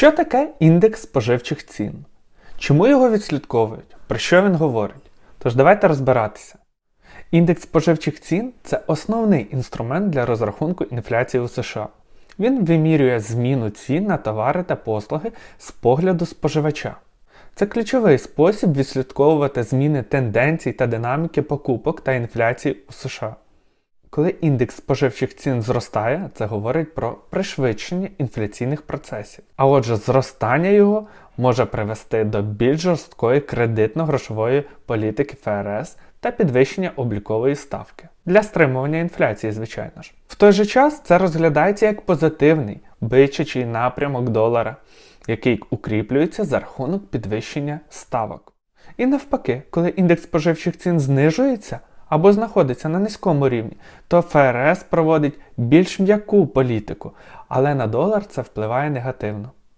Що таке індекс споживчих цін? Чому його відслідковують? Про що він говорить? Тож давайте розбиратися. Індекс споживчих цін це основний інструмент для розрахунку інфляції у США. Він вимірює зміну цін на товари та послуги з погляду споживача. Це ключовий спосіб відслідковувати зміни тенденцій та динаміки покупок та інфляції у США. Коли індекс споживчих цін зростає, це говорить про пришвидшення інфляційних процесів. А отже, зростання його може привести до більш жорсткої кредитно-грошової політики ФРС та підвищення облікової ставки для стримування інфляції, звичайно ж. В той же час це розглядається як позитивний бичачий напрямок долара, який укріплюється за рахунок підвищення ставок. І навпаки, коли індекс споживчих цін знижується або знаходиться на низькому рівні, то ФРС проводить більш м'яку політику, але на долар це впливає негативно.